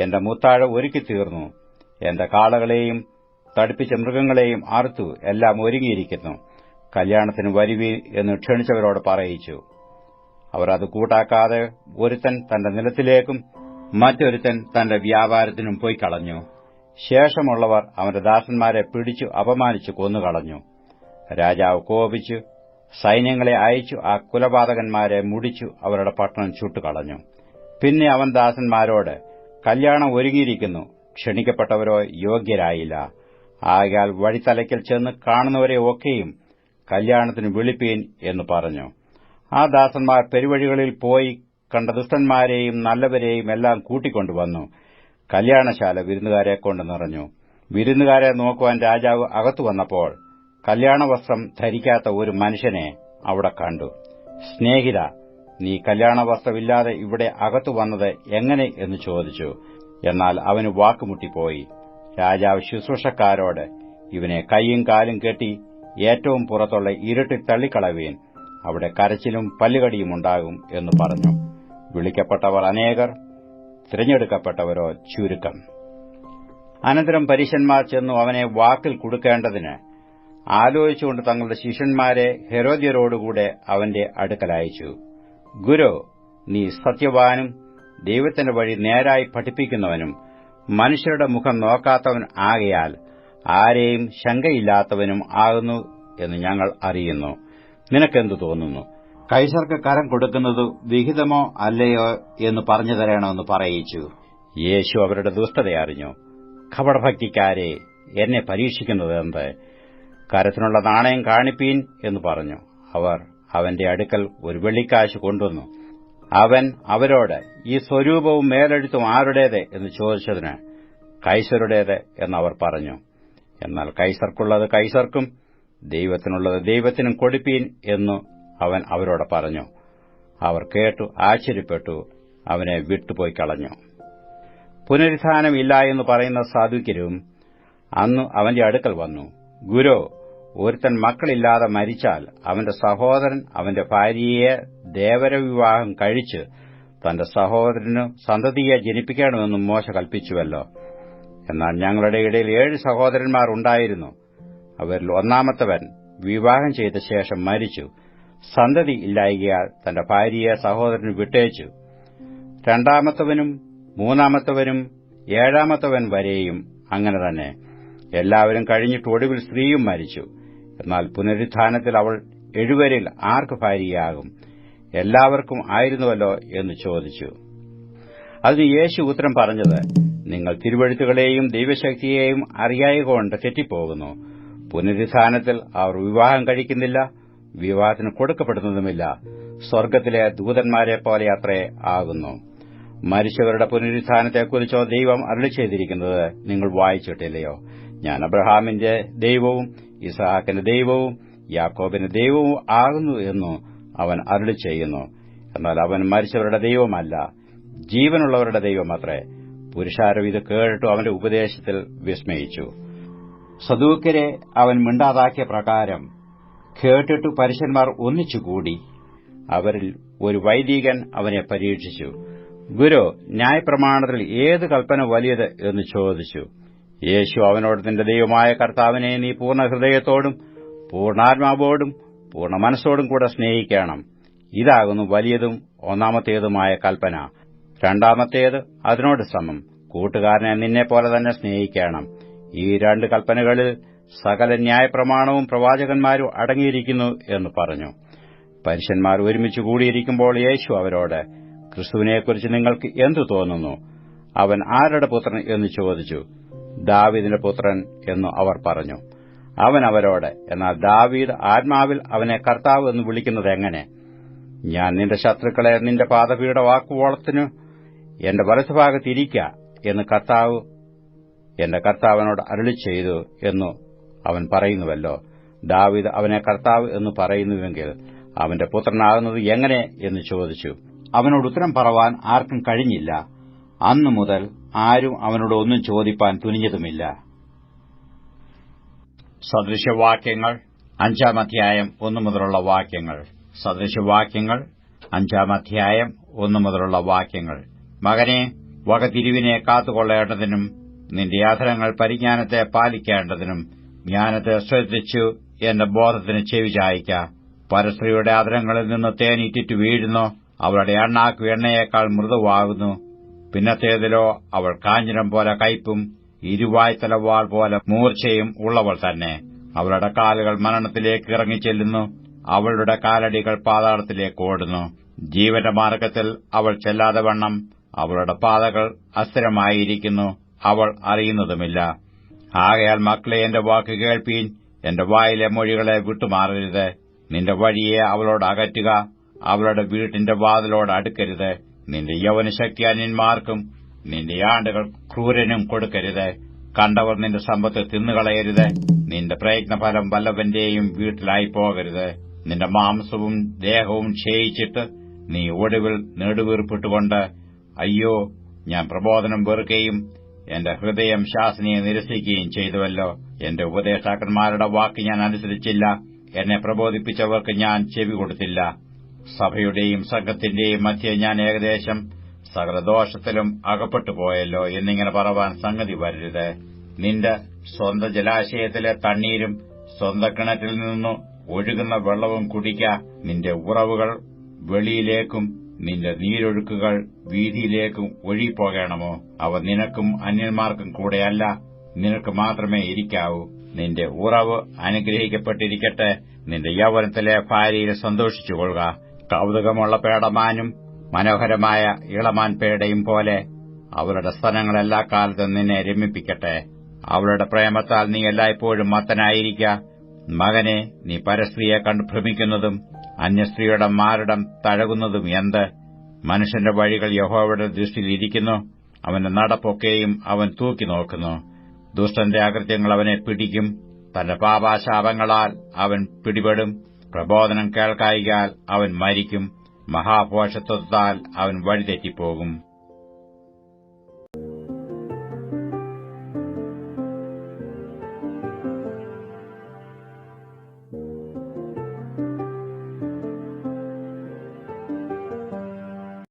എന്റെ മുത്താഴ ഒരുക്കി തീർന്നു. എന്റെ കാളകളെയും തടിപ്പിച്ച മൃഗങ്ങളെയും അറുത്തു. എല്ലാം ഒരുങ്ങിയിരിക്കുന്നു. കല്യാണത്തിന് വരുവി എന്ന് ക്ഷണിച്ചവരോട് പറയിച്ചു. അവർ അത് കൂട്ടാക്കാതെ ഒരുത്തൻ തന്റെ നിലത്തിലേക്കും മറ്റൊരുത്തൻ തന്റെ വ്യാപാരത്തിനും പോയി കളഞ്ഞു. ശേഷമുള്ളവർ അവന്റെ ദാസന്മാരെ പിടിച്ചു അപമാനിച്ചു കൊന്നുകളഞ്ഞു. രാജാവ് കോപിച്ചു സൈന്യങ്ങളെ അയച്ചു ആ കുലപാതകന്മാരെ മുടിച്ചു അവരുടെ പട്ടണം ചുട്ടുകളഞ്ഞു. പിന്നെ അവൻ ദാസന്മാരോട് കല്യാണം ഒരുങ്ങിയിരിക്കുന്നു ക്ഷണിക്കപ്പെട്ടവരോ യോഗ്യരായില്ല. ആകയാൽ വഴിത്തലയ്ക്കൽ ചെന്ന് കാണുന്നവരെ ഒക്കെയും കല്യാണത്തിന് വിളിപ്പീൻ എന്ന് പറഞ്ഞു. ആ ദാസന്മാർ പെരുവഴികളിൽ പോയി കണ്ട ദുഷ്ടന്മാരെയും നല്ലവരെയും എല്ലാം കൂട്ടിക്കൊണ്ടുവന്നു. കല്യാണശാല വിരുന്നുകാരെ കൊണ്ട് നിറഞ്ഞു. വിരുന്നുകാരെ നോക്കുവാൻ രാജാവ് അകത്തു വന്നപ്പോൾ കല്യാണവസ്ത്രം ധരിക്കാത്ത ഒരു മനുഷ്യനെ അവിടെ കണ്ടു. സ്നേഹിത നീ കല്യാണവസ്ത്രമില്ലാതെ ഇവിടെ അകത്തു വന്നത് എങ്ങനെ? എന്ന് ചോദിച്ചു. എന്നാൽ അവന് വാക്കുമുട്ടിപ്പോയി. രാജാവ് ശുശ്രൂഷക്കാരോട് ഇവനെ കൈയും കാലും കെട്ടി ഏറ്റവും പുറത്തുള്ള ഇരുട്ടിൽ തള്ളിക്കളവീൻ. അവിടെ കരച്ചിലും പല്ലുകടിയും ഉണ്ടാകും എന്ന് പറഞ്ഞു. വിളിക്കപ്പെട്ടവർ അനേകർ തിരഞ്ഞെടുക്കപ്പെട്ടവരോ ചുരുക്കം. അനന്തരം പരീശന്മാർ ചെന്നു അവനെ വാക്കിൽ കൊടുക്കേണ്ടതിന് ആലോചിച്ചുകൊണ്ട് തങ്ങളുടെ ശിഷ്യന്മാരെ ഹെരോദ്യരോടുകൂടെ അവന്റെ അടുക്കലയച്ചു ഗുരു നീ സത്യവാനും ദൈവത്തിന്റെ വഴി നേരായി പഠിപ്പിക്കുന്നവനും മനുഷ്യരുടെ മുഖം നോക്കാത്തവൻ ആകയാൽ ആരെയും ശങ്കയില്ലാത്തവനും ആകുന്നു എന്ന് ഞങ്ങൾ അറിയുന്നു. നിനക്കെന്തു തോന്നുന്നു? കൈസർക്ക് കരം കൊടുക്കുന്നത് വിഹിതമോ അല്ലയോ എന്ന് പറഞ്ഞു തരണമെന്ന് പറയിച്ചു. യേശു അവരുടെ ദുഷ്ടത അറിഞ്ഞു. ഖബടഭക്തിക്കാരെ എന്നെ പരീക്ഷിക്കുന്നതെന്ത് കരത്തിനുള്ള നാണയം കാണിപ്പീൻ എന്ന് പറഞ്ഞു. അവർ അവന്റെ അടുക്കൽ ഒരു വെള്ളിക്കാശ് കൊണ്ടുവന്നു. അവൻ അവരോട് ഈ സ്വരൂപവും മേലെഴുത്തും ആരുടേത്? എന്ന് ചോദിച്ചതിന് കൈസരുടേത്? എന്നവർ പറഞ്ഞു. എന്നാൽ കൈസർക്കുള്ളത് കൈസർക്കും ദൈവത്തിനുള്ളത് ദൈവത്തിനും കൊടുപ്പീൻ എന്നു അവൻ അവരോട് പറഞ്ഞു. അവർ കേട്ടു ആശ്ചര്യപ്പെട്ടു അവനെ വിട്ടുപോയി കളഞ്ഞു. പുനരുദ്ധാനമില്ല എന്ന് പറയുന്ന സാധുക്യരും അന്ന് അവന്റെ അടുക്കൽ വന്നു. ഗുരു ഒരുത്തൻ മക്കളില്ലാതെ മരിച്ചാൽ അവന്റെ സഹോദരൻ അവന്റെ ഭാര്യയെ ദേവരവിവാഹം കഴിച്ച് തന്റെ സഹോദരന് സന്തതിയെ ജനിപ്പിക്കണമെന്നും മോശ കൽപ്പിച്ചുവല്ലോ. എന്നാൽ ഞങ്ങളുടെ ഇടയിൽ ഏഴ് സഹോദരന്മാർ ഉണ്ടായിരുന്നു. അവരിൽ ഒന്നാമത്തവൻ വിവാഹം ചെയ്ത ശേഷം മരിച്ചു. സന്തതി ഇല്ലായികയാൽ തന്റെ ഭാര്യയെ സഹോദരന് വിട്ടയച്ചു. രണ്ടാമത്തവനും മൂന്നാമത്തവനും ഏഴാമത്തവൻ വരെയും അങ്ങനെ തന്നെ. എല്ലാവരും കഴിഞ്ഞിട്ട് ഒടുവിൽ സ്ത്രീയും മരിച്ചു. എന്നാൽ പുനരുത്ഥാനത്തിൽ അവൾ എഴുവരിൽ ആർക്ക് ഭാര്യയാകും? എല്ലാവർക്കും ആയിരുന്നുവല്ലോ എന്ന് ചോദിച്ചു. അതിന് യേശു ഉത്തരം പറഞ്ഞത് നിങ്ങൾ തിരുവഴുത്തുകളെയും ദൈവശക്തിയെയും അറിയായകൊണ്ട് തെറ്റിപ്പോകുന്നു. പുനരുത്ഥാനത്തിൽ അവർ വിവാഹം കഴിക്കുന്നില്ല വിവാഹത്തിന് കൊടുക്കപ്പെടുന്നതുമില്ല. സ്വർഗത്തിലെ ദൂതന്മാരെ പോലെ അത്രേ ആകുന്നു. മരിച്ചവരുടെ പുനരുത്ഥാനത്തെക്കുറിച്ചോ ദൈവം അരളി ചെയ്തിരിക്കുന്നത് നിങ്ങൾ വായിച്ചിട്ടില്ലയോ? ഞാൻ അബ്രഹാമിന്റെ ദൈവവും ഇസഹാക്കിന്റെ ദൈവവും യാക്കോബിന്റെ ദൈവവും ആകുന്നു എന്നു അവൻ അരളി ചെയ്യുന്നു. എന്നാൽ അവൻ മരിച്ചവരുടെ ദൈവമല്ല ജീവനുള്ളവരുടെ ദൈവമത്രേ. പുരുഷാരം ഇത് കേട്ടിട്ടു അവന്റെ ഉപദേശത്തിൽ വിസ്മയിച്ചു. സദൂക്കരെ അവൻ മിണ്ടാതാക്കിയ പ്രകാരം കേട്ടിട്ടു പരുഷന്മാർ ഒന്നിച്ചുകൂടി അവരിൽ ഒരു വൈദികൻ അവനെ പരീക്ഷിച്ചു. ഗുരു ന്യായപ്രമാണത്തിൽ ഏത് കൽപ്പന വലിയത് എന്ന് ചോദിച്ചു. യേശു അവനോട് നിന്റെ ദൈവമായ കർത്താവിനെ നീ പൂർണ ഹൃദയത്തോടും പൂർണാത്മാവോടും പൂർണ മനസ്സോടും കൂടെ സ്നേഹിക്കണം. ഇതാകുന്നു വലിയതും ഒന്നാമത്തേതുമായ കൽപ്പന. രണ്ടാമത്തേത് അതിനോട് സമം. കൂട്ടുകാരനെ നിന്നെപ്പോലെ തന്നെ സ്നേഹിക്കണം. ഈ രണ്ട് കൽപ്പനകളിൽ സകല ന്യായപ്രമാണവും പ്രവാചകന്മാരും അടങ്ങിയിരിക്കുന്നു എന്ന് പറഞ്ഞു. പരുഷന്മാർ ഒരുമിച്ച് കൂടിയിരിക്കുമ്പോൾ യേശു അവരോട് ക്രിസ്തുവിനെക്കുറിച്ച് നിങ്ങൾക്ക് എന്തു തോന്നുന്നു? അവൻ ആരുടെ പുത്രൻ എന്ന് ചോദിച്ചു. ദാവീദിന്റെ പുത്രൻ എന്നു അവർ പറഞ്ഞു. അവൻ അവരോട് എന്നാൽ ദാവീദ് ആത്മാവിൽ അവനെ കർത്താവ് എന്ന് വിളിക്കുന്നത് എങ്ങനെ? ഞാൻ നിന്റെ ശത്രുക്കളെ നിന്റെ പാദപീഠ വാക്കുവോളത്തിനു എന്റെ വലത്തുഭാഗത്തിരിക്ക എന്ന് കർത്താവ് എന്റെ കർത്താവിനോട് അരുളി ചെയ്തു എന്നു അവൻ പറയുന്നുവല്ലോ. ദാവിദ് അവനെ കർത്താവ് എന്ന് പറയുന്നുവെങ്കിൽ അവന്റെ പുത്രനാകുന്നത് എങ്ങനെ എന്ന് ചോദിച്ചു. അവനോട് ഉത്തരം പറവാൻ ആർക്കും കഴിഞ്ഞില്ല. അന്നു മുതൽ ആരും അവനോട് ഒന്നും ചോദിപ്പാൻ തുനിഞ്ഞതുമില്ല. സദൃശവാക്യങ്ങൾ അഞ്ചാം അധ്യായം ഒന്നു മുതലുള്ള വാക്യങ്ങൾ. സദൃശവാക്യങ്ങൾ അഞ്ചാം അധ്യായം ഒന്നു മുതലുള്ള വാക്യങ്ങൾ. മകനെ വകതിരിവിനെ കാത്തുകൊള്ളേണ്ടതിനും നിന്റെ ആധരങ്ങൾ പരിജ്ഞാനത്തെ പാലിക്കേണ്ടതിനും ജ്ഞാനത്തെ ശ്രദ്ധിച്ചു എന്റെ ബോധത്തിന് ചെവി ചായ്ക്ക പരസ്ത്രീയുടെ ആദരങ്ങളിൽ നിന്ന് തേനീറ്റിറ്റ് വീഴുന്നു. അവളുടെ എണ്ണാക്കു എണ്ണയേക്കാൾ മൃദുവാകുന്നു. പിന്നത്തേതിലോ അവൾ കാഞ്ഞിരം പോലെ കയ്പും ഇരുവായ്ത്തലവാൾ പോലെ മൂർച്ചയും ഉള്ളവൾ തന്നെ. അവളുടെ കാലുകൾ മരണത്തിലേക്ക് ഇറങ്ങിച്ചെല്ലുന്നു അവളുടെ കാലടികൾ പാതാളത്തിലേക്ക് ഓടുന്നു. ജീവന്റെ മാർഗത്തിൽ അവൾ ചെല്ലാതെ വണ്ണം അവളുടെ പാതകൾ അസ്ഥിരമായിരിക്കുന്നു. അവൾ അറിയുന്നതുമില്ല. ആകയാൽ മക്കളെ എന്റെ വാക്ക് കേൾപ്പീൻ എന്റെ വായിലെ മൊഴികളെ വിട്ടുമാറരുത്. നിന്റെ വഴിയെ അവളോട് അകറ്റുക അവളുടെ വീട്ടിന്റെ വാതിലോട് അടുക്കരുത്. നിന്റെ യൗവനശക്തി അന്യന്മാർക്കും നിന്റെ ആണ്ടുകൾ ക്രൂരനും കൊടുക്കരുത്. കണ്ടവർ നിന്റെ സമ്പത്ത് തിന്നുകളയരുത്. നിന്റെ പ്രയത്നഫലം വല്ലവന്റെയും വീട്ടിലായി പോകരുത് നിന്റെ മാംസവും ദേഹവും ക്ഷയിച്ചിട്ട് നീ ഒടുവിൽ നെടുവീർപ്പിട്ടുകൊണ്ട് അയ്യോ ഞാൻ പ്രബോധനം വെറുക്കുകയും എന്റെ ഹൃദയം ശാസനയെ നിരസിക്കുകയും ചെയ്തുവല്ലോ. എന്റെ ഉപദേഷ്ടാക്കന്മാരുടെ വാക്ക് ഞാൻ അനുസരിച്ചില്ല. എന്നെ പ്രബോധിപ്പിച്ചവർക്ക് ഞാൻ ചെവി കൊടുത്തില്ല. സഭയുടെയും സംഘത്തിന്റെയും മധ്യ ഞാൻ ഏകദേശം സകലദോഷത്തിലും അകപ്പെട്ടുപോയല്ലോ എന്നിങ്ങനെ പറവാൻ സംഗതി വരരുത്. നിന്റെ സ്വന്ത ജലാശയത്തിലെ തണ്ണീരും സ്വന്ത കിണറ്റിൽ നിന്നു ഒഴുകുന്ന വെള്ളവും കുടിക്ക. നിന്റെ ഉറവുകൾ വെളിയിലേക്കും നിന്റെ നീരൊഴുക്കുകൾ വീതിയിലേക്കും ഒഴിപ്പോകണമോ അവ നിനക്കും അന്യന്മാർക്കും കൂടെയല്ല. നിനക്ക് മാത്രമേ ഇരിക്കാവൂ. നിന്റെ ഉറവ് അനുഗ്രഹിക്കപ്പെട്ടിരിക്കട്ടെ. നിന്റെ യൗവനത്തിലെ ഭാര്യയിൽ സന്തോഷിച്ചുകൊള്ളുക. കൗതുകമുള്ള പേടമാനും മനോഹരമായ ഇളമാൻ പേടയും പോലെ അവരുടെ സ്ഥലങ്ങൾ എല്ലാ കാലത്തും നിന്നെ രമിപ്പിക്കട്ടെ. അവളുടെ പ്രേമത്താൽ നീ എല്ലായ്പ്പോഴും മത്തനായിരിക്ക. മകനെ നീ പരസ്ത്രീയെ കണ്ട് ഭ്രമിക്കുന്നതും അന്യസ്ത്രീയുടെ മാരടം തഴകുന്നതും എന്ത്? മനുഷ്യന്റെ വഴികൾ യഹോവയുടെ ദൃഷ്ടിയിൽ ഇരിക്കുന്നു അവന്റെ നടപ്പൊക്കെയും അവൻ തൂക്കി നോക്കുന്നു. ദുഷ്ടന്റെ അകൃത്യങ്ങൾ അവനെ പിടിക്കും തന്റെ പാപാശാപങ്ങളാൽ അവൻ പിടിപെടും പ്രബോധനം കേൾക്കായികാൽ അവൻ മരിക്കും മഹാപോഷത്വത്താൽ അവൻ വഴിതെറ്റിപ്പോകും.